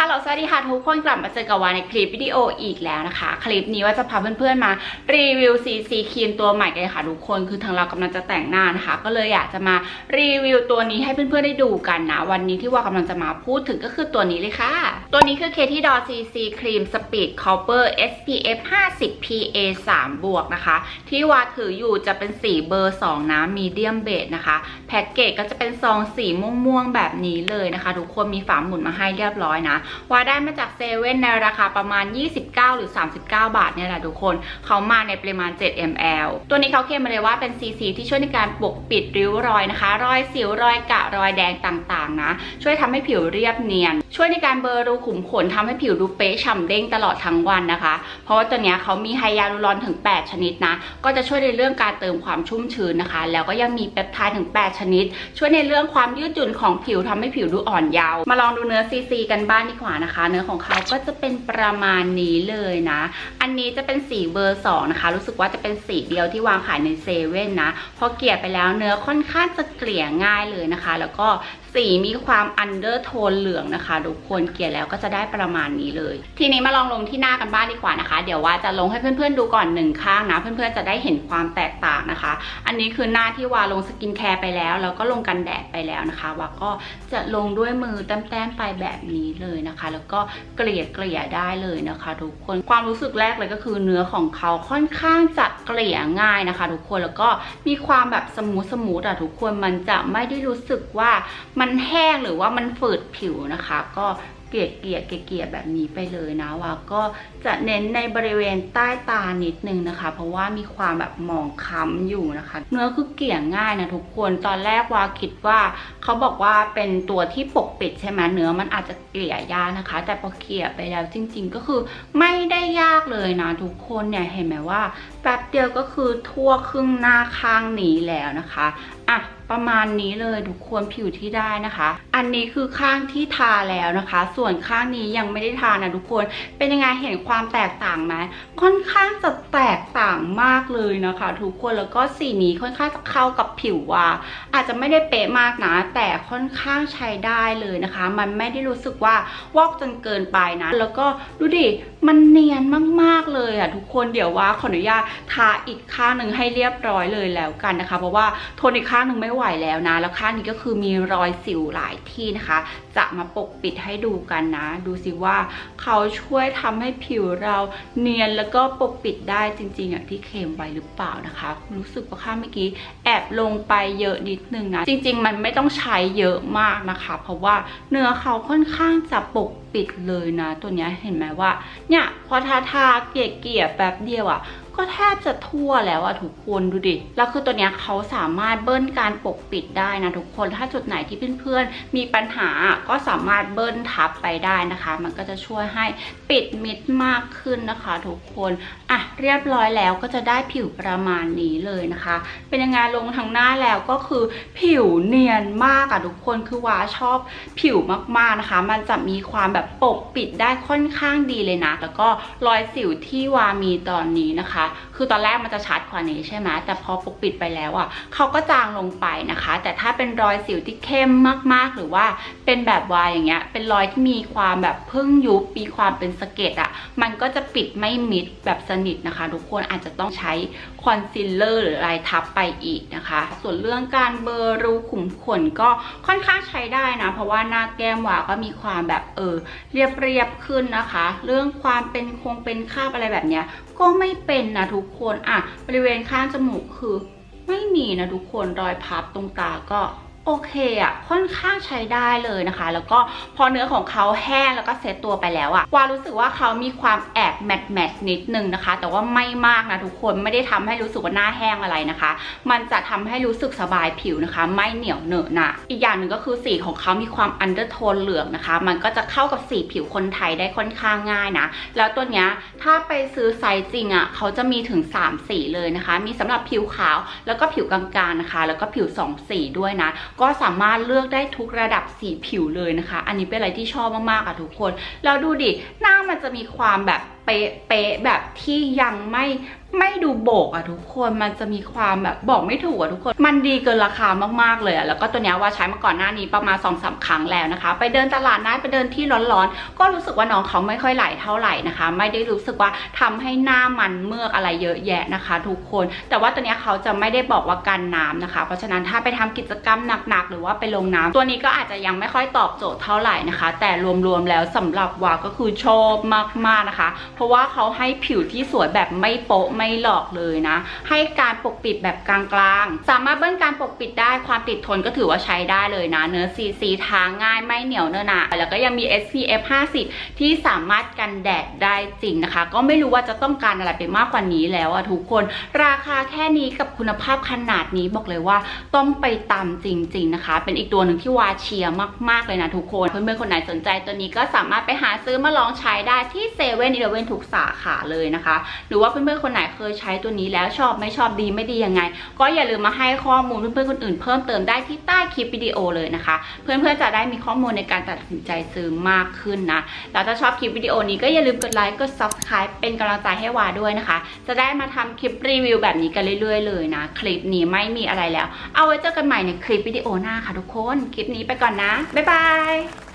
ฮัลโหลสวัสดีค่ะทุกคนกลับมาเจอกับวานในคลิปวิดีโออีกแล้วนะคะ คลิปนี้ว่าจะพาเพื่อนๆมารีวิว CC ครีมตัวใหม่กันค่ะทุกคนคือทางเรากำลังจะแต่งหน้านะคะ ก็เลยอยากจะมารีวิวตัวนี้ให้เพื่อนๆได้ดูกันนะ วันนี้ที่ว่ากำลังจะมาพูดถึงก็คือตัวนี้เลยค่ะ ตัวนี้คือ Katie Doll CC ครีม Speed Copper SPF 50 PA 3 บวกนะคะ ที่วาถืออยู่จะเป็นสีเบอร์ 2นะมีเดียมเบสนะคะ แพ็กเกจก็จะเป็นซองสีม่วงๆ แบบนี้เลยนะคะ ทุกคนมีฝาหมุนมาให้เรียบร้อยนะว่าได้มาจากเซเว่นในราคาประมาณ 29 หรือ 39 บาทเนี่ยแหละทุกคนเขามาในปริมาณ 7 ml ตัวนี้เขาเคลมมาเลยว่าเป็น CC ที่ช่วยในการปกปิดริ้วรอยนะคะ รอยสิวรอยกะรอยแดงต่างๆนะ ช่วยทำให้ผิวเรียบเนียน ช่วยในการเบลอรูขุมขนทำให้ผิวดูเป๊ะฉ่ำเด้งตลอดทั้งวันนะคะ เพราะว่าตัวเนี้ยเขามีไฮยาลูรอนถึง 8 ชนิดนะ ก็จะช่วยในเรื่องการเติมความชุ่มชื้นนะคะ แล้วก็ยังมีเปปไทด์ถึง 8 ชนิด ช่วยในเรื่องความยืดหยุ่นของผิวทำให้ผิวดูอ่อนเยาว์มาลองดูเนื้อซีซีกันบ้างดีกว่านะคะ เนื้อของเขาก็จะเป็นประมาณนี้เลยนะ อันนี้จะเป็นสีเบอร์ 2 นะคะ รู้สึกว่าจะเป็นสีเดียวที่วางขายในเซเว่นนะพอเกลี่ยไปแล้วเนื้อค่อนข้างจะเกลี่ยง่ายเลยนะคะ แล้วก็สีมีความอันเดอร์โทนเหลืองนะคะทุกคนเกลี่ยแล้วก็จะได้ประมาณนี้เลย ทีนี้มาลองลงที่หน้ากันบ้างดีกว่านะคะ เดี๋ยวว่าจะลงให้เพื่อนๆดูก่อนหนึ่งข้างนะ เพื่อนๆจะได้เห็นความแตกต่างนะคะ อันนี้คือหน้าที่วาลงสกินแคร์ไปแล้วแล้วก็ลงกันแดดไปแล้วนะคะวาก็จะลงด้วยมือแต้มๆไปแบบนี้เลยนะคะ แล้วก็เกลี่ยเกลี่ยได้เลยนะคะทุกคนความรู้สึกแรกเลยก็คือเนื้อของเขาค่อนข้างจะเกลี่ยง่ายนะคะ ทุกคนแล้วก็มีความแบบสมูทสมูทอะทุกคนมันจะไม่ได้รู้สึกว่ามันแห้งหรือว่ามันฝืดผิวนะคะ ก็เกลี่ยเกลี่ยเกลี่ยแบบนี้ไปเลยนะว่าก็จะเน้นในบริเวณใต้ตานิดนึงนะคะ เพราะว่ามีความแบบหมองคล้ำอยู่นะคะ เนื้อคือเกลี่ยง่ายนะทุกคนตอนแรกว่าคิดว่าเขาบอกว่าเป็นตัวที่ปกปิดใช่ไหมเนื้อมันอาจจะเกลี่ยยากนะคะ แต่พอเกลี่ยไปแล้วจริง ๆ ก็คือไม่ได้ยากเลยนะทุกคนเนี่ยเห็นไหมว่าแป๊บเดียวก็คือทั่วครึ่งหน้าข้างนี้แล้วนะคะอะ ประมาณนี้เลยทุกคนผิวที่ได้นะคะ อันนี้คือข้างที่ทาแล้วนะคะ ส่วนข้างนี้ยังไม่ได้ทานะทุกคน เป็นยังไงเห็นความแตกต่างไหมค่อนข้างจะแตกต่างมากเลยนะคะ ทุกคนแล้วก็สีนี้ค่อนข้างจะเข้ากับผิวว่า อาจจะไม่ได้เป๊ะมากนะแต่ค่อนข้างใช้ได้เลยนะคะ มันไม่ได้รู้สึกว่าวอกจนเกินไปนะ แล้วก็ดูดิมันเนียนมากๆเลยอะทุกคนเดี๋ยวว่าขออนุญาตทาอีกข้างหนึ่งให้เรียบร้อยเลยแล้วกันนะคะ เพราะว่าทนอีกข้างหนึ่งไม่ไหวแล้วนะ แล้วข้างนี้ก็คือมีรอยสิวหลายที่นะคะ จะมาปกปิดให้ดูกันนะ ดูสิว่าเขาช่วยทำให้ผิวเราเนียนแล้วก็ปกปิดได้จริงๆอย่างที่เคลมไว้หรือเปล่านะคะ รู้สึกว่าข้างเมื่อกี้แอบลงไปเยอะนิดนึงนะจริง ๆ มันไม่ต้องใช้เยอะมากนะคะ เพราะว่าเนื้อเขาค่อนข้างจะปกปิดเลยนะตัวนี้เห็นไหมว่า เนี่ยพอทาทาเกลี่ยเกลี่ยแป๊บเดียวอะ่ะก็แทบจะทั่วแล้วอะทุกคนดูดิ แล้วคือตัวเนี้ยเขาสามารถเบิ้ลการปกปิดได้นะทุกคน ถ้าจุดไหนที่เพื่อนๆ มีปัญหาก็สามารถเบิ้ลทับไปได้นะคะ มันก็จะช่วยให้ปิดมิดมากขึ้นนะคะ ทุกคน อะเรียบร้อยแล้วก็จะได้ผิวประมาณนี้เลยนะคะ เป็นยังไงลงทางหน้าแล้วก็คือผิวเนียนมากอะทุกคน คือว้าชอบผิวมากๆนะคะ มันจะมีความแบบปกปิดได้ค่อนข้างดีเลยนะ แล้วก็รอยสิวที่วามีตอนนี้นะคะ คือตอนแรกมันจะชัดกว่านี้ใช่ไหมแต่พอปกปิดไปแล้วอะเขาก็จางลงไปนะคะ แต่ถ้าเป็นรอยสิวที่เข้มมากๆ หรือว่าเป็นแบบวายอย่างเงี้ย เป็นรอยที่มีความแบบพึ่งยุบมีความเป็นสะเก็ดอะ มันก็จะปิดไม่มิดแบบสนิทนะคะ ทุกคนอาจจะต้องใช้คอนซีลเลอร์หรืออะไรทับไปอีกนะคะ ส่วนเรื่องการเบลอรูขุมขนก็ค่อนข้างใช้ได้นะ เพราะว่าหน้าแก้มวาก็มีความแบบเออเรียบเรียบขึ้นนะคะ เรื่องความเป็นคงเป็นคาบอะไรแบบเนี้ย ก็ไม่เป็นนะทุกคนอะบริเวณข้างจมูกคือ ไม่มีนะทุกคนรอยพับตรงตาก็ โอเคอะค่อนข้างใช้ได้เลยนะคะ แล้วก็พอเนื้อของเขาแห้งแล้วก็เซตตัวไปแล้วอะวารู้สึกว่าเขามีความแอบแมตแมตนิดนึงนะคะ แต่ว่าไม่มากนะทุกคนไม่ได้ทำให้รู้สึกว่าหน้าแห้งอะไรนะคะ มันจะทำให้รู้สึกสบายผิวนะคะ ไม่เหนียวเหนอะหนะอีกอย่างหนึ่งก็คือสีของเขามีความอันเดอร์โทนเหลืองนะคะ มันก็จะเข้ากับสีผิวคนไทยได้ค่อนข้างง่ายนะ แล้วตัวเนี้ยถ้าไปซื้อไซส์จริงอะ่ะเขาจะมีถึง 3 สีเลยนะคะ มีสำหรับผิวขาวแล้วก็ผิวกลางๆนะคะ แล้วก็ผิว 2 สีด้วยนะก็สามารถเลือกได้ทุกระดับสีผิวเลยนะคะ อันนี้เป็นอะไรที่ชอบมากๆอะทุกคน แล้วดูดิ หน้ามันจะมีความแบบ เป๊ะเป๊ะแบบที่ยังไม่ไม่ดูโบกอะทุกคนมันจะมีความแบบบอกไม่ถูกอะทุกคน มันดีเกินราคามากๆเลยอะแล้วก็ตัวเนี้ยว่าใช้มาก่อนหน้านี้ประมาณ2องสาครั้งแล้วนะคะ ไปเดินตลาดนัดไปเดินที่ร้อนๆ ก็รู้สึกว่าน้องเขาไม่ค่อยไหลเท่าไหร่นะคะ ไม่ได้รู้สึกว่าทำให้หน้ามันเมือกอะไรเยอะแยะนะคะ ทุกคน แต่ว่าตัวเนี้ยเขาจะไม่ได้บอกว่ากันน้ำนะคะ เพราะฉะนั้นถ้าไปทำกิจกรรมหนักๆ หรือว่าไปลงน้ำตัวนี้ก็อาจจะยังไม่ค่อยตอบโจทย์เท่าไหร่นะคะ แต่รวมๆแล้วสำหรับวาก็คือชอบมากๆนะคะเพราะว่าเขาให้ผิวที่สวยแบบไม่โป๊ะไม่หลอกเลยนะ ให้การปกปิดแบบกลางๆ สามารถเบิ้ลการปกปิดได้ความติดทนก็ถือว่าใช้ได้เลยนะ เนื้อซีซีทาง่ายไม่เหนียวเนื้อหนาแล้วก็ยังมี SPF 50 ที่สามารถกันแดดได้จริงนะคะ ก็ไม่รู้ว่าจะต้องการอะไรไปมากกว่านี้แล้วอะทุกคน ราคาแค่นี้กับคุณภาพขนาดนี้บอกเลยว่าต้องไปตามจริง ๆนะคะ เป็นอีกตัวหนึ่งที่วาเชียร์มากๆเลยนะทุกคนเพื่อนๆคนไหนสนใจตัวนี้ก็สามารถไปหาซื้อมาลองใช้ได้ที่เซเว่นอีเลเว่นทุกสาขาเลยนะคะ หรือว่าเพื่อนๆคนไหนเคยใช้ตัวนี้แล้วชอบไม่ชอบดีไม่ดียังไง ก็อย่าลืมมาให้ข้อมูลเพื่อนๆคนอื่นเพิ่มเติมได้ที่ใต้คลิปวิดีโอเลยนะคะ เพื่อนๆจะได้มีข้อมูลในการตัดสินใจซื้อมากขึ้นนะแล้วถ้าชอบคลิปวิดีโอนี้ก็อย่าลืมกดไลค์กด subscribe เป็นกำลังใจให้วาด้วยนะคะ จะได้มาทำคลิปรีวิวแบบนี้กันเรื่อย ๆ เลยนะ คลิปนี้ไม่มีอะไรแล้ว เอาไว้เจอกันใหม่ในคลิปวิดีโอหน้าค่ะทุกคน คลิปนี้ไปก่อนนะ บ๊ายบาย